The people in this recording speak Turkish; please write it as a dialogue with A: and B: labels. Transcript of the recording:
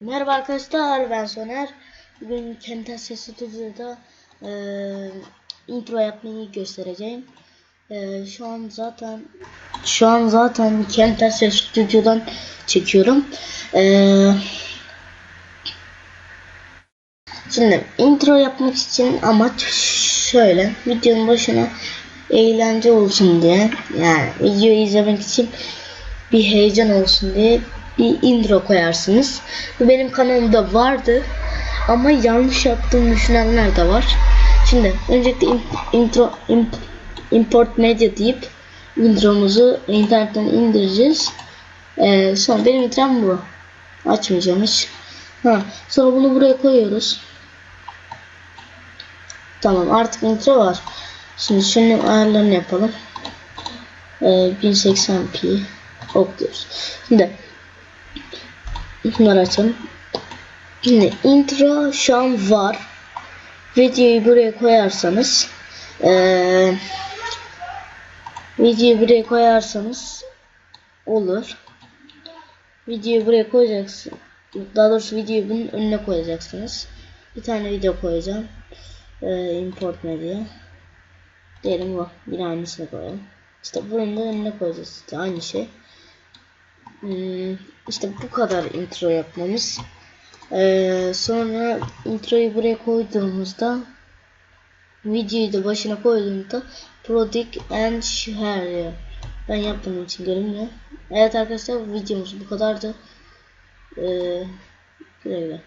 A: Merhaba arkadaşlar ben Soner. Bugün Camtasia Studio'da eee intro yapmayı göstereceğim. Eee, şu an zaten şu an zaten Camtasia Studio'dan çekiyorum. Eee, şimdi intro yapmak için amaç şöyle videonun başına eğlence olsun diye yani videoyu izlemek için bir heyecan olsun diye bir intro koyarsınız. Bu benim kanalımda vardı ama yanlış yaptığımı düşünenler de var. Şimdi öncelikle in- intro imp- import media deyip intromuzu internetten indireceğiz. Ee, sonra benim introm bu. Açmayacağım hiç. Ha, sonra bunu buraya koyuyoruz. Tamam artık intro var. Şimdi şunun ayarlarını yapalım. Ee, 1080p okluyoruz. Şimdi Bunları açalım. Şimdi intro şu an var. Videoyu buraya koyarsanız eee videoyu buraya koyarsanız olur. Videoyu buraya koyacaksın. Daha doğrusu videoyu bunun önüne koyacaksınız. Bir tane video koyacağım. Eee import media. Diyelim bu. Yine aynısını koyalım. İşte bunun da önüne koyacağız. İşte aynı şey. Hmm, işte bu kadar intro yapmamız. Ee, sonra introyu buraya koyduğumuzda videoyu da başına koyduğumuzda Prodict and Share. Ben yaptığım için görünmüyor. Evet arkadaşlar videomuz bu kadardı. Ee, güle güle.